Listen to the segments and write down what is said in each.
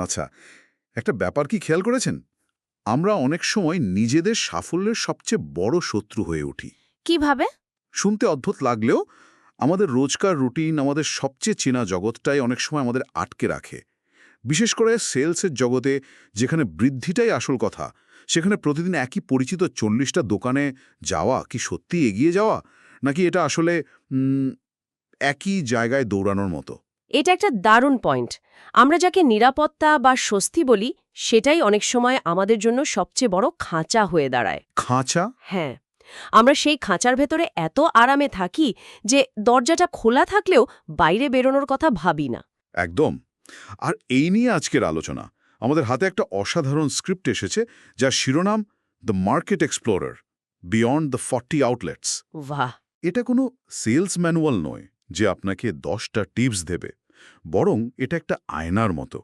আচ্ছা একটা ব্যাপার কি খেয়াল করেছেন? আমরা অনেক সময় নিজেদের সাফল্যের সবচেয়ে বড় শত্রু হয়ে উঠি। কীভাবে? শুনতে অদ্ভুত লাগলেও আমাদের রোজকার রুটিন আমাদের সবচেয়ে চেনা জগৎটাই অনেক সময় আমাদের আটকে রাখে। বিশেষ করে সেলসের জগতে যেখানে বৃদ্ধিটাই আসল কথা সেখানে প্রতিদিন একই পরিচিত চল্লিশটা দোকানে যাওয়া কি সত্যি এগিয়ে যাওয়া? নাকি এটা আসলে একই জায়গায় দৌড়ানোর মতো? এটা একটা দারুণ পয়েন্ট। আমরা যাকে নিরাপত্তা বা স্বস্তি বলি সেটাই অনেক সময় আমাদের জন্য সবচেয়ে বড় খাঁচা হয়ে দাঁড়ায়। খাঁচা? হ্যাঁ। আমরা সেই খাঁচার ভেতরে এত আরামে থাকি যে দরজাটা খোলা থাকলেও বাইরে বেরোনোর কথা ভাবি না। একদম। আর এই নিয়ে আজকের আলোচনা। আমাদের হাতে একটা অসাধারণ স্ক্রিপ্ট এসেছে যার শিরোনাম the market explorer beyond the forty outlets বাহ! এটা কোনো সেলস ম্যানুয়াল নয়। যে আপনাকে দশটা টিপস দেবে, বরং এটা একটা আয়নার মতো।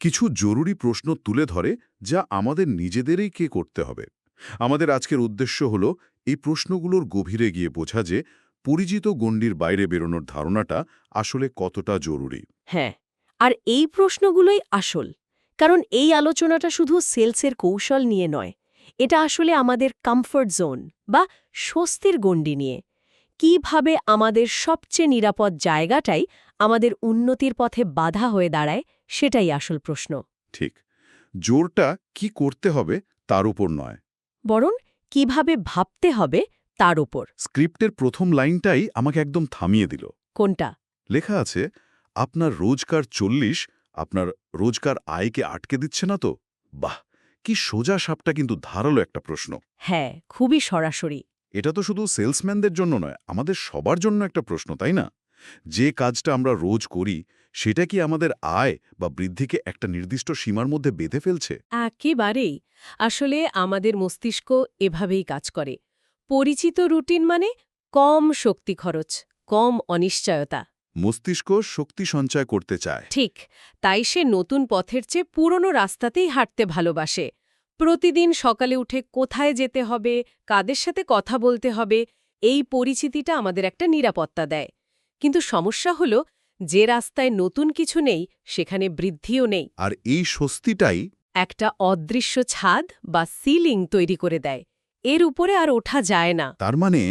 কিছু জরুরি প্রশ্ন তুলে ধরে যা আমাদের নিজেদেরই কে করতে হবে। আমাদের আজকের উদ্দেশ্য হল এই প্রশ্নগুলোর গভীরে গিয়ে বোঝা যে পরিচিত গণ্ডির বাইরে বেরোনোর ধারণাটা আসলে কতটা জরুরি। হ্যাঁ আর এই প্রশ্নগুলোই আসল, কারণ এই আলোচনাটা শুধু সেলসের কৌশল নিয়ে নয়, এটা আসলে আমাদের কমফর্ট জোন বা স্বস্তির গণ্ডি নিয়ে। কীভাবে আমাদের সবচেয়ে নিরাপদ জায়গাটাই আমাদের উন্নতির পথে বাধা হয়ে দাঁড়ায় সেটাই আসল প্রশ্ন। ঠিক। জোরটা কি করতে হবে তার উপর নয়। বরং কীভাবে ভাবতে হবে তার উপর। স্ক্রিপ্টের প্রথম লাইনটাই আমাকে একদম থামিয়ে দিল। কোনটা? লেখা আছে আপনার রোজকার চল্লিশ আপনার রোজকার আয়কে আটকে দিচ্ছে না তো? বাহ! কি সোজা সাপটা কিন্তু ধারালো একটা প্রশ্ন। হ্যাঁ খুবই সরাসরি। এটা তো শুধু সেলসম্যানদের জন্য নয় আমাদের সবার জন্য একটা প্রশ্ন তাই না? যে কাজটা আমরা রোজ করি সেটা কি আমাদের আয় বা বৃদ্ধিকে একটা নির্দিষ্ট সীমার মধ্যে বেঁধে ফেলছে? একেবারেই। আসলে আমাদের মস্তিষ্ক এভাবেই কাজ করে। পরিচিত রুটিন মানে কম শক্তি খরচ কম অনিশ্চয়তা। মস্তিষ্ক শক্তি সঞ্চয় করতে চায়। ঠিক তাই সে নতুন পথের চেয়ে পুরনো রাস্তাতেই হাঁটতে ভালোবাসে। প্রতিদিন সকালে উঠে কোথায় যেতে হবে কাদের সাথে কথা বলতে হবে এই পরিচিতিটা আমাদের একটা নিরাপত্তা দেয়। কিন্তু সমস্যা হল যে রাস্তায় নতুন কিছু নেই সেখানে বৃদ্ধিও নেই। আর এই স্বস্তিটাই একটা অদৃশ্য ছাদ বা সিলিং তৈরি করে দেয়। এর উপরে আর ওঠা যায় না। তার মানে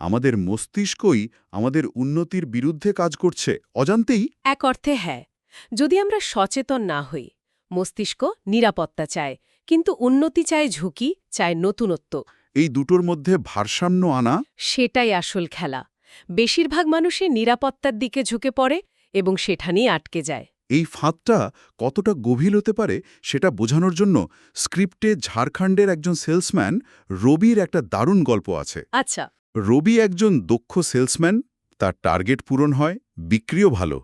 আমাদের মস্তিষ্কই আমাদের উন্নতির বিরুদ্ধে কাজ করছে অজান্তেই? এক অর্থে হ্যাঁ। যদি আমরা সচেতন না হই মস্তিষ্ক নিরাপত্তা চায়। কিন্তু উন্নতি চায় ঝুঁকি চায় নতুনত্ব। এই দুটোর মধ্যে ভারসাম্য আনা সেটাই আসল খেলা। বেশিরভাগ মানুষই নিরাপত্তার দিকে ঝুঁকে পড়ে এবং সেখানেই আটকে যায়। এই ফাঁদটা কতটা গভীর হতে পারে সেটা বোঝানোর জন্য স্ক্রিপ্টে ঝাড়খণ্ডের একজন সেলসম্যান রবির একটা দারুণ গল্প আছে। আচ্ছা। রবি একজন দক্ষ সেলসম্যান তার টার্গেট পূরণ হয় বিক্রিও ভালো।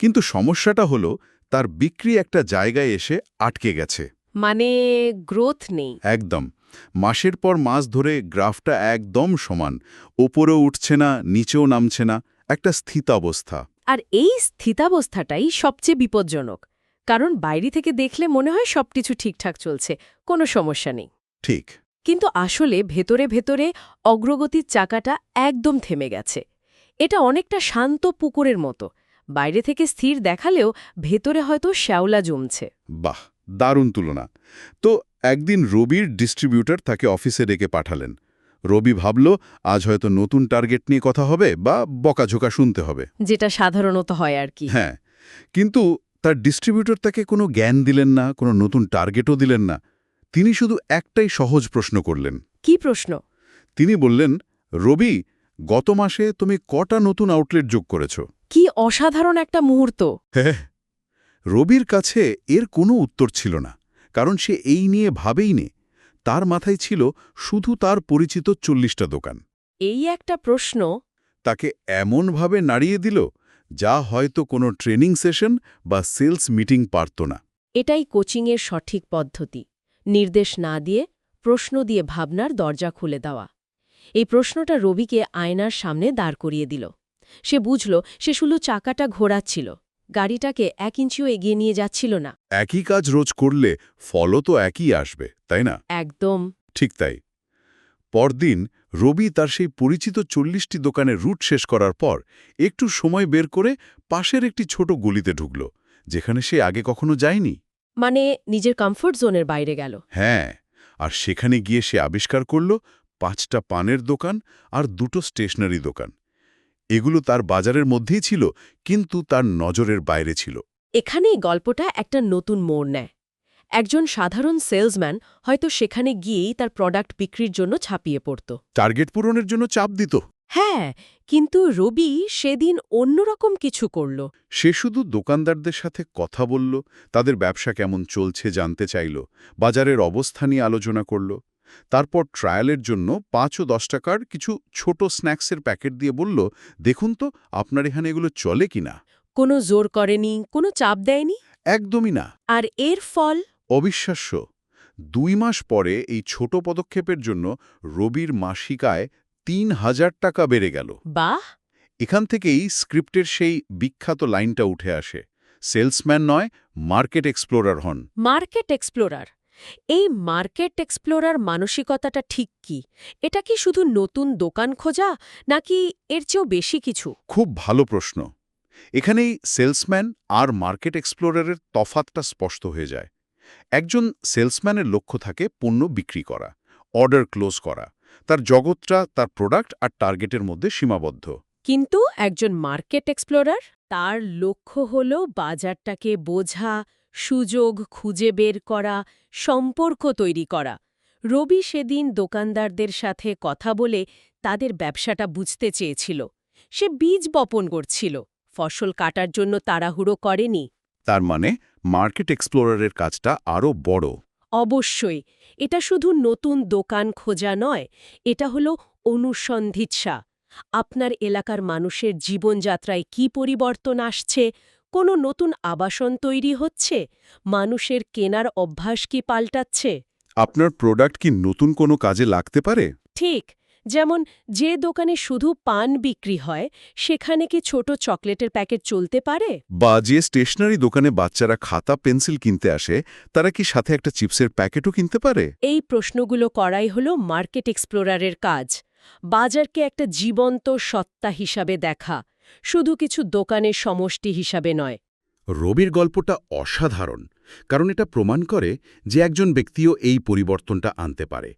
কিন্তু সমস্যাটা হলো তার বিক্রি একটা জায়গায় এসে আটকে গেছে। মানে গ্রোথ নেই। একদম। মাসের পর মাস ধরে গ্রাফটা একদম সমান। ওপরেও উঠছে না নিচেও নামছে না একটা স্থিতাবস্থা। আর এই স্থিতাবস্থাটাই সবচেয়ে বিপজ্জনক। কারণ বাইরে থেকে দেখলে মনে হয় সবকিছু ঠিকঠাক চলছে কোনো সমস্যা নেই। ঠিক। কিন্তু আসলে ভেতরে ভেতরে অগ্রগতির চাকাটা একদম থেমে গেছে। এটা অনেকটা শান্ত পুকুরের মতো। বাইরে থেকে স্থির দেখালেও ভেতরে হয়তো শ্যাওলা জমছে। বাহ! দারুণ তুলনা। তো একদিন রবির ডিস্ট্রিবিউটর তাকে অফিসে ডেকে পাঠালেন। রবি ভাবল আজ হয়তো নতুন টার্গেট নিয়ে কথা হবে বা বকাঝোকা শুনতে হবে। যেটা সাধারণত হয় আর কি। হ্যাঁ কিন্তু তার ডিস্ট্রিবিউটর তাকে কোনো জ্ঞান দিলেন না কোনো নতুন টার্গেটও দিলেন না। তিনি শুধু একটাই সহজ প্রশ্ন করলেন। কি প্রশ্ন? তিনি বললেন রবি গত মাসে তুমি কটা নতুন আউটলেট যোগ করেছ? কি অসাধারণ একটা মুহূর্ত। হ্যাঁ রবির কাছে এর কোনো উত্তর ছিল না কারণ সে এই নিয়ে ভাবেই নে। তার মাথায় ছিল শুধু তার পরিচিত চল্লিশটা দোকান। এই একটা প্রশ্ন। তাকে এমনভাবে নাড়িয়ে দিল যা হয়তো কোনো ট্রেনিং সেশন বা সেলস মিটিং পারত না। এটাই কোচিংয়ের সঠিক পদ্ধতি। নির্দেশ না দিয়ে প্রশ্ন দিয়ে ভাবনার দরজা খুলে দেওয়া। এই প্রশ্নটা রবিকে আয়নার সামনে দাঁড় করিয়ে দিল। সে বুঝল সে শুধু চাকাটা ঘোরাচ্ছিল। গাড়িটাকে এক ইঞ্চিও এগিয়ে নিয়ে যাচ্ছিল না। একই কাজ রোজ করলে ফলও তো একই আসবে তাই না? একদম। ঠিক তাই। পরদিন রবি তার সেই পরিচিত চল্লিশটি দোকানের রুট শেষ করার পর একটু সময় বের করে পাশের একটি ছোট গলিতে ঢুকল যেখানে সে আগে কখনো যায়নি। মানে নিজের কমফোর্ট জোনের বাইরে গেল। হ্যাঁ আর সেখানে গিয়ে সে আবিষ্কার করল পাঁচটা পানের দোকান আর দুটো স্টেশনারি দোকান। এগুলো তার বাজারের মধ্যেই ছিল কিন্তু তার নজরের বাইরে ছিল। এখানেই গল্পটা একটা নতুন মোড় নেয়। একজন সাধারণ সেলসম্যান হয়তো সেখানে গিয়েই তার প্রোডাক্ট বিক্রির জন্য ছাপিয়ে পড়ত। টার্গেট পূরণের জন্য চাপ দিত। হ্যাঁ কিন্তু রবি সেদিন অন্যরকম কিছু করল। সে শুধু দোকানদারদের সাথে কথা বলল তাদের ব্যবসা কেমন চলছে জানতে চাইল বাজারের অবস্থা নিয়ে আলোচনা করল। তারপর ট্রায়ালের জন্য পাঁচ ও দশ টাকার কিছু ছোট স্ন্যাক্সের প্যাকেট দিয়ে বলল দেখুন তো আপনার এখানে এগুলো চলে কিনা কোনো জোর করেনি কোনো চাপ দেয়নি? একদমই না। আর এর ফল? অবিশ্বাস্য। দুই মাস পরে এই ছোট পদক্ষেপের জন্য রবির মাসিকায় তিন হাজার টাকা বেড়ে গেল। বাহ! এখান থেকেই স্ক্রিপ্টের সেই বিখ্যাত লাইনটা উঠে আসে। সেলসম্যান নয় মার্কেট এক্সপ্লোরার হন। Market explorer. এই মার্কেট এক্সপ্লোরার মানসিকতাটা ঠিক কি? এটা কি শুধু নতুন দোকান খোঁজা নাকি এর চেয়েও বেশি কিছু? খুব ভালো প্রশ্ন। এখানেই সেলসম্যান আর মার্কেট এক্সপ্লোরারের তফাতটা স্পষ্ট হয়ে যায়। একজন সেলসম্যানের লক্ষ্য থাকে পণ্য বিক্রি করা অর্ডার ক্লোজ করা তার জগৎটা তার প্রোডাক্ট আর টার্গেটের মধ্যে সীমাবদ্ধ। কিন্তু একজন মার্কেট এক্সপ্লোরার তার লক্ষ্য হল বাজারটাকে বোঝা সুযোগ খুঁজে বের করা সম্পর্ক তৈরি করা। রবি সেদিন দোকানদারদের সাথে কথা বলে তাদের ব্যবসাটা বুঝতে চেয়েছিল। সে বীজ বপন করছিল ফসল কাটার জন্য তাড়াহুড়ো করেনি। তার মানে মার্কেট এক্সপ্লোরারের কাজটা আরও বড়। অবশ্যই এটা শুধু নতুন দোকান খোঁজা নয় এটা হল অনুসন্ধিৎসা। আপনার এলাকার মানুষের জীবনযাত্রায় কি পরিবর্তন আসছে কোনো নতুন আবাসন তৈরি হচ্ছে? মানুষের কেনার অভ্যাস কি পাল্টাচ্ছে? আপনার প্রোডাক্ট কি নতুন কোনো কাজে লাগতে পারে? ঠিক যেমন যে দোকানে শুধু পান বিক্রি হয় সেখানে কি ছোট চকলেটের প্যাকেট চলতে পারে? বা যে স্টেশনারি দোকানে বাচ্চারা খাতা পেন্সিল কিনতে আসে তারা কি সাথে একটা চিপসের প্যাকেটও কিনতে পারে? এই প্রশ্নগুলো করাই হল মার্কেট এক্সপ্লোরারের কাজ। বাজারকে একটা জীবন্ত সত্তা হিসাবে দেখা। শুধু কিছু দোকানের সমষ্টি হিসাবে নয়। রবির গল্পটা অসাধারণ কারণ এটা প্রমাণ করে যে একজন ব্যক্তিও এই পরিবর্তনটা আনতে পারে।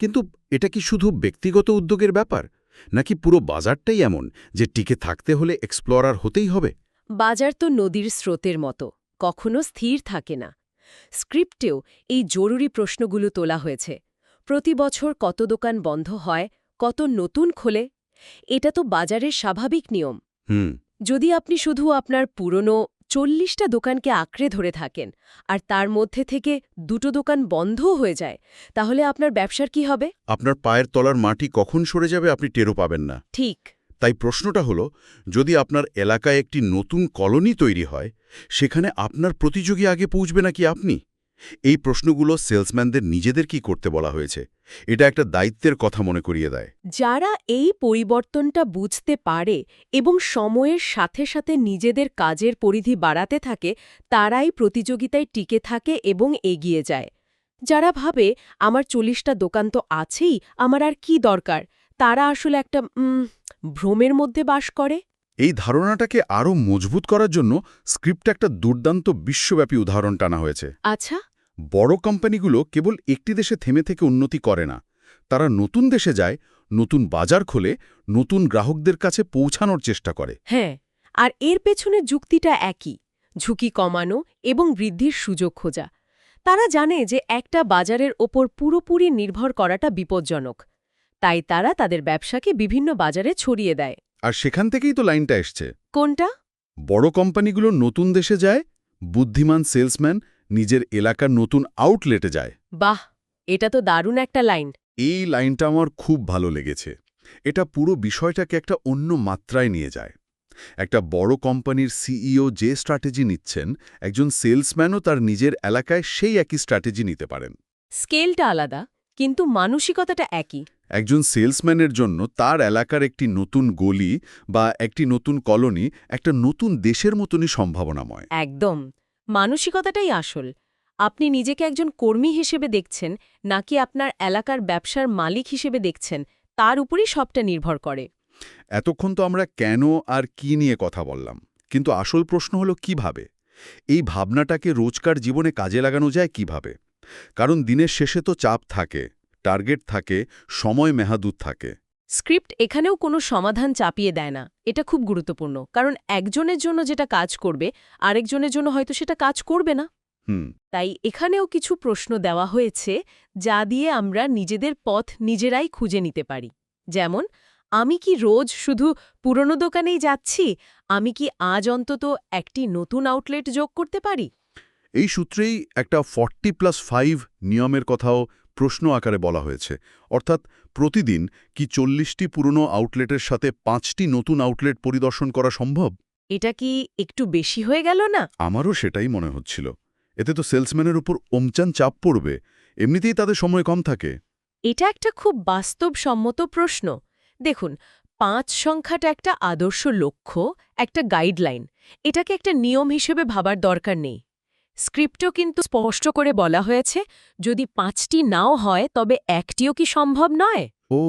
কিন্তু এটা কি শুধু ব্যক্তিগত উদ্যোগের ব্যাপার? নাকি পুরো বাজারটাই এমন যে টিকে থাকতে হলে এক্সপ্লোরার হতেই হবে? বাজার তো নদীর স্রোতের মতো কখনো স্থির থাকে না। স্ক্রিপ্টেও এই জরুরি প্রশ্নগুলো তোলা হয়েছে। প্রতি বছর কত দোকান বন্ধ হয় কত নতুন খোলে এটা তো বাজারের স্বাভাবিক নিয়ম। হুম। যদি আপনি শুধু আপনার পুরনো চল্লিশটা দোকানকে আঁকড়ে ধরে থাকেন আর তার মধ্যে থেকে দুটো দোকান বন্ধও হয়ে যায় তাহলে আপনার ব্যবসার কি হবে? আপনার পায়ের তলার মাটি কখন সরে যাবে আপনি টেরও পাবেন না। ঠিক। তাই প্রশ্নটা হলো যদি আপনার এলাকায় একটি নতুন কলোনি তৈরি হয় সেখানে আপনার প্রতিযোগী আগে পৌঁছবে নাকি আপনি? এই প্রশ্নগুলো সেলসম্যানদের নিজেদের কি করতে বলা হয়েছে? এটা একটা দায়িত্বের কথা মনে করিয়ে দেয়। যারা এই পরিবর্তনটা বুঝতে পারে এবং সময়ের সাথে সাথে নিজেদের কাজের পরিধি বাড়াতে থাকে তারাই প্রতিযোগিতায় টিকে থাকে এবং এগিয়ে যায়। যারা ভাবে আমার চল্লিশটা দোকান তো আছেই আমার আর কি দরকার? তারা আসলে একটা ভ্রমের মধ্যে বাস করে। এই ধারণাটাকে আরও মজবুত করার জন্য স্ক্রিপ্টে একটা দুর্দান্ত বিশ্বব্যাপী উদাহরণ টানা হয়েছে। আচ্ছা। বড় কোম্পানিগুলো কেবল একটি দেশে থেমে থেকে উন্নতি করে না। তারা নতুন দেশে যায় নতুন বাজার খোলে নতুন গ্রাহকদের কাছে পৌঁছানোর চেষ্টা করে। হ্যাঁ আর এর পেছনে যুক্তিটা একই ঝুঁকি কমানো এবং বৃদ্ধির সুযোগ খোঁজা। তারা জানে যে একটা বাজারের ওপর পুরোপুরি নির্ভর করাটা বিপজ্জনক। তাই তারা তাদের ব্যবসাকে বিভিন্ন বাজারে ছড়িয়ে দেয়। আর সেখান থেকেই তো লাইনটা এসছে। কোনটা? বড় কোম্পানিগুলো নতুন দেশে যায় বুদ্ধিমান সেলসম্যান নিজের এলাকার নতুন আউটলেটে যায়। বাহ এটা তো দারুণ একটা লাইন এই লাইনটা আমার খুব ভালো লেগেছে। এটা পুরো বিষয়টাকে একটা অন্য মাত্রায় নিয়ে যায়। একটা বড় কোম্পানির সিইও যে স্ট্র্যাটেজি নিচ্ছেন একজন সেলসম্যানও তার নিজের এলাকায় সেই একই স্ট্র্যাটেজি নিতে পারেন। স্কেলটা আলাদা কিন্তু মানসিকতাটা একই। একজন সেলসম্যানের জন্য তার এলাকার একটি নতুন গলি বা একটি নতুন কলোনি একটা নতুন দেশের মতনই সম্ভাবনাময়। একদম। মানসিকতাটাই আসল। আপনি নিজেকে একজন কর্মী হিসেবে দেখছেন, নাকি আপনার এলাকার ব্যবসার মালিক হিসেবে দেখছেন, তার উপরই সবটা নির্ভর করে। এতক্ষণ তো আমরা কেন আর কি নিয়ে কথা বললাম, কিন্তু আসল প্রশ্ন হলো কীভাবে? এই ভাবনাটাকে রোজকার জীবনে কাজে লাগানো যায় কীভাবে? কারণ দিনের শেষে তো চাপ থাকে, টার্গেট থাকে, সময় মেহাদুত থাকে। স্ক্রিপ্ট এখানেও কোনো সমাধান চাপিয়ে দেয় না। এটা খুব গুরুত্বপূর্ণ। কারণ একজনের জন্য যেটা কাজ করবে আরেকজনের জন্য হয়তো সেটা কাজ করবে না। হুম। তাই এখানেও কিছু প্রশ্ন দেওয়া হয়েছে যা দিয়ে আমরা নিজেদের পথ নিজেরাই খুঁজে নিতে পারি। যেমন আমি কি রোজ শুধু পুরনো দোকানেই যাচ্ছি? আমি কি আজ অন্তত একটি নতুন আউটলেট যোগ করতে পারি? এই সূত্রেই একটা ফর্টি প্লাস ফাইভ নিয়মের কথাও প্রশ্ন আকারে বলা হয়েছে। অর্থাৎ প্রতিদিন কি চল্লিশটি পুরনো আউটলেটের সাথে পাঁচটি নতুন আউটলেট পরিদর্শন করা সম্ভব? এটা কি একটু বেশি হয়ে গেল না? আমারও সেটাই মনে হচ্ছিল। এতে তো সেলসম্যানের উপর ওমচান চাপ পড়বে। এমনিতেই তাদের সময় কম থাকে। এটা একটা খুব বাস্তবসম্মত প্রশ্ন। দেখুন পাঁচ সংখ্যাটা একটা আদর্শ লক্ষ্য একটা গাইডলাইন। এটাকে একটা নিয়ম হিসেবে ভাবার দরকার নেই। স্ক্রিপ্টও কিন্তু স্পষ্ট করে বলা হয়েছে যদি পাঁচটি নাও হয় তবে একটিও কি সম্ভব নয়? ও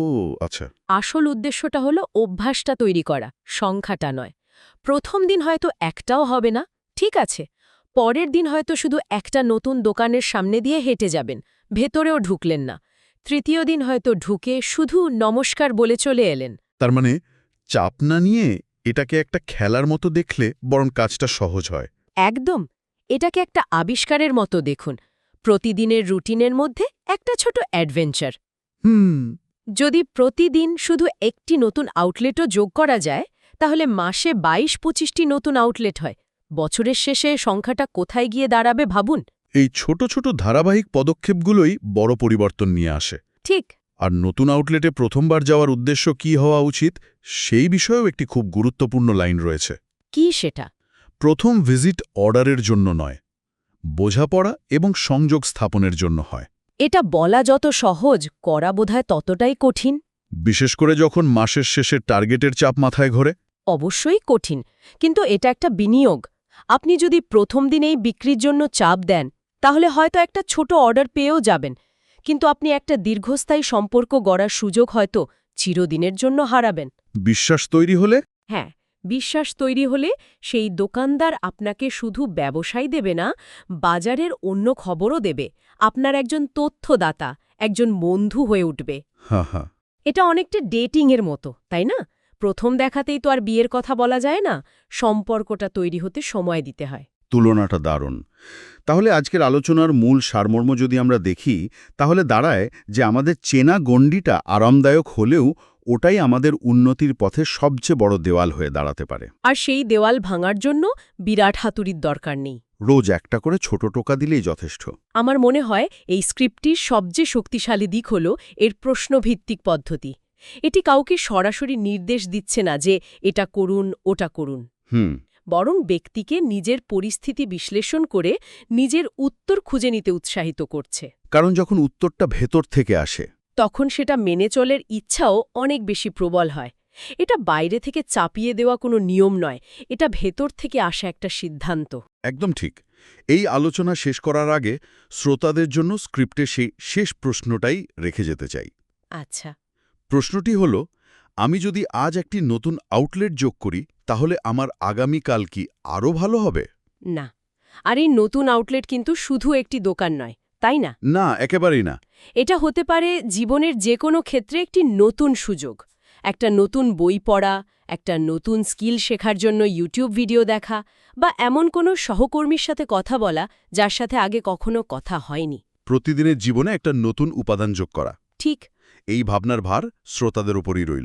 আচ্ছা। আসল উদ্দেশ্যটা হলো অভ্যাসটা তৈরি করা সংখ্যাটা নয়। প্রথম দিন হয়তো একটাও হবে না ঠিক আছে। পরের দিন হয়তো শুধু একটা নতুন দোকানের সামনে দিয়ে হেঁটে যাবেন ভেতরেও ঢুকলেন না। তৃতীয় দিন হয়তো ঢুকে শুধু নমস্কার বলে চলে এলেন। তার মানে চাপ না নিয়ে এটাকে একটা খেলার মতো দেখলে বরং কাজটা সহজ হয়। একদম। এটাকে একটা আবিষ্কারের মতো দেখুন। প্রতিদিনের রুটিনের মধ্যে একটা ছোট অ্যাডভেঞ্চার। হুম। যদি প্রতিদিন শুধু একটি নতুন আউটলেটও যোগ করা যায় তাহলে মাসে বাইশ পঁচিশটি নতুন আউটলেট হয়। বছরের শেষে সংখ্যাটা কোথায় গিয়ে দাঁড়াবে ভাবুন। এই ছোট ছোট ধারাবাহিক পদক্ষেপগুলোই বড় পরিবর্তন নিয়ে আসে। ঠিক। আর নতুন আউটলেটে প্রথমবার যাওয়ার উদ্দেশ্য কি হওয়া উচিত সেই বিষয়েও একটি খুব গুরুত্বপূর্ণ লাইন রয়েছে। কি সেটা? প্রথম ভিজিট অর্ডারের জন্য নয় বোঝাপড়া এবং সংযোগ স্থাপনের জন্য হয়। এটা বলা যত সহজ করা বোধহয় ততটাই কঠিন। বিশেষ করে যখন মাসের শেষে টার্গেটের চাপ মাথায় ঘরে। অবশ্যই কঠিন কিন্তু এটা একটা বিনিয়োগ। আপনি যদি প্রথম দিনেই বিক্রির জন্য চাপ দেন তাহলে হয়তো একটা ছোট অর্ডার পেয়েও যাবেন কিন্তু আপনি একটা দীর্ঘস্থায়ী সম্পর্ক গড়ার সুযোগ হয়তো চিরদিনের জন্য হারাবেন। বিশ্বাস তৈরি হলে? হ্যাঁ বিশ্বাস তৈরি হলে সেই দোকানদার আপনাকে শুধু ব্যবসায় দেবে না বাজারের অন্য খবরও দেবে। আপনার একজন তথ্যদাতা একজন বন্ধু হয়ে উঠবে। হা হা। এটা অনেকটা ডেটিংয়ের মতো তাই না? প্রথম দেখাতেই তো আর বিয়ের কথা বলা যায় না সম্পর্কটা তৈরি হতে সময় দিতে হয়। তুলনাটা দারুণ। তাহলে আজকের আলোচনার মূল সারমর্ম যদি আমরা দেখি তাহলে দাঁড়ায় যে আমাদের চেনা গণ্ডিটা আরামদায়ক হলেও ওটাই আমাদের উন্নতির পথে সবচেয়ে বড় দেওয়াল হয়ে দাঁড়াতে পারে। আর সেই দেওয়াল ভাঙার জন্য বিরাট হাতুড়ির দরকার নেই। রোজ একটা করে ছোট টোকা দিলেই যথেষ্ট। আমার মনে হয় এই স্ক্রিপ্টটির সবচেয়ে শক্তিশালী দিক হল এর প্রশ্নভিত্তিক পদ্ধতি। এটি কাউকে সরাসরি নির্দেশ দিচ্ছে না যে এটা করুন ওটা করুন। হুম। বরং ব্যক্তিকে নিজের পরিস্থিতি বিশ্লেষণ করে নিজের উত্তর খুঁজে নিতে উৎসাহিত করছে। কারণ যখন উত্তরটা ভেতর থেকে আসে তখন সেটা মেনে চলের ইচ্ছাও অনেক বেশি প্রবল হয়। এটা বাইরে থেকে চাপিয়ে দেওয়া কোনো নিয়ম নয় এটা ভেতর থেকে আসা একটা সিদ্ধান্ত। একদম ঠিক। এই আলোচনা শেষ করার আগে শ্রোতাদের জন্য স্ক্রিপ্টে সেই শেষ প্রশ্নটাই রেখে যেতে চাই। আচ্ছা। প্রশ্নটি হল আমি যদি আজ একটি নতুন আউটলেট যোগ করি তাহলে আমার আগামীকাল কি আরও ভালো হবে? না। আর এই নতুন আউটলেট কিন্তু শুধু একটি দোকান নয় তাই না? না একেবারেই না। এটা হতে পারে জীবনের যে কোনো ক্ষেত্রে একটি নতুন সুযোগ। একটা নতুন বই পড়া একটা নতুন স্কিল শেখার জন্য ইউটিউব ভিডিও দেখা বা এমন কোনো সহকর্মীর সাথে কথা বলা যার সাথে আগে কখনো কথা হয়নি। প্রতিদিনের জীবনে একটা নতুন উপাদান যোগ করা। ঠিক। এই ভাবনার ভার শ্রোতাদের উপরই রইল।